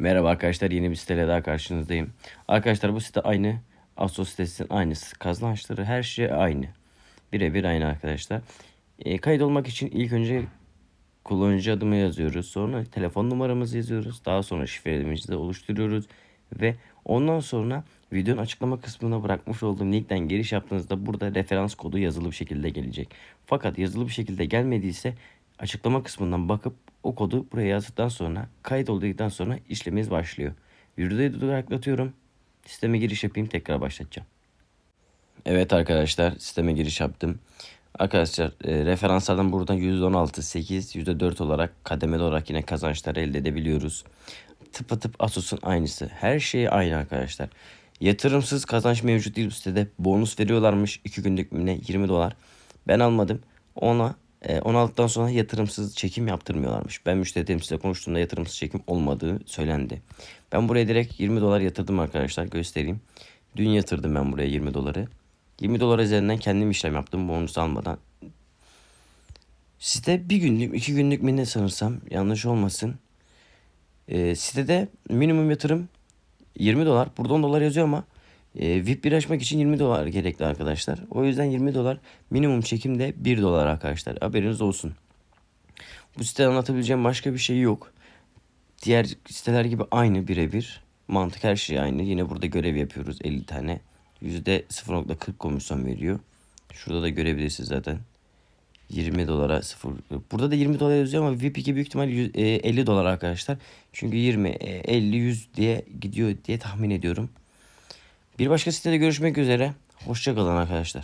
Merhaba arkadaşlar yeni bir siteyle daha karşınızdayım. Arkadaşlar bu site aynı. Asos sitesinin aynısı. Kazançları her şey aynı. Birebir aynı arkadaşlar. E, kayıt olmak için ilk önce kullanıcı adımı yazıyoruz. Sonra telefon numaramızı yazıyoruz. Daha sonra şifrelerimizi de oluşturuyoruz. Ve ondan sonra videonun açıklama kısmına bırakmış olduğum linkten giriş yaptığınızda burada referans kodu yazılı bir şekilde gelecek. Fakat yazılı bir şekilde gelmediyse açıklama kısmından bakıp o kodu buraya yazdıktan sonra kayıt olduktan sonra işlemimiz başlıyor. Videoyu duraklatıyorum. Sisteme giriş yapayım tekrar başlatacağım. Evet arkadaşlar sisteme giriş yaptım. Arkadaşlar e, referanslardan buradan %16, 8, %4 olarak kademeli olarak yine kazançları elde edebiliyoruz. Tıpatıp Asus'un aynısı. Her şey aynı arkadaşlar. Yatırımsız kazanç mevcut değil bu sitede. Bonus veriyorlarmış 2 günlük mü ne 20 dolar. Ben almadım. Ona 16'dan sonra yatırımsız çekim yaptırmıyorlarmış. Ben müşteri temsilciyle konuştuğumda yatırımsız çekim olmadığı söylendi. Ben buraya direkt 20 dolar yatırdım arkadaşlar göstereyim. Dün yatırdım ben buraya 20 doları. 20 dolar üzerinden kendim işlem yaptım bonus almadan. Site bir günlük iki günlük mi ne sanırsam yanlış olmasın. Ee, sitede minimum yatırım 20 dolar. Burada 10 dolar yazıyor ama e, VIP bir açmak için 20 dolar gerekli arkadaşlar. O yüzden 20 dolar minimum çekim de 1 dolar arkadaşlar. Haberiniz olsun. Bu sitede anlatabileceğim başka bir şey yok. Diğer siteler gibi aynı birebir. Mantık her şey aynı. Yine burada görev yapıyoruz 50 tane. %0.40 komisyon veriyor. Şurada da görebilirsiniz zaten. 20 dolara 0. Burada da 20 dolar yazıyor ama VIP 2 büyük ihtimal 100 e, 50 dolar arkadaşlar. Çünkü 20, e, 50, 100 diye gidiyor diye tahmin ediyorum. Bir başka sitede görüşmek üzere. Hoşçakalın arkadaşlar.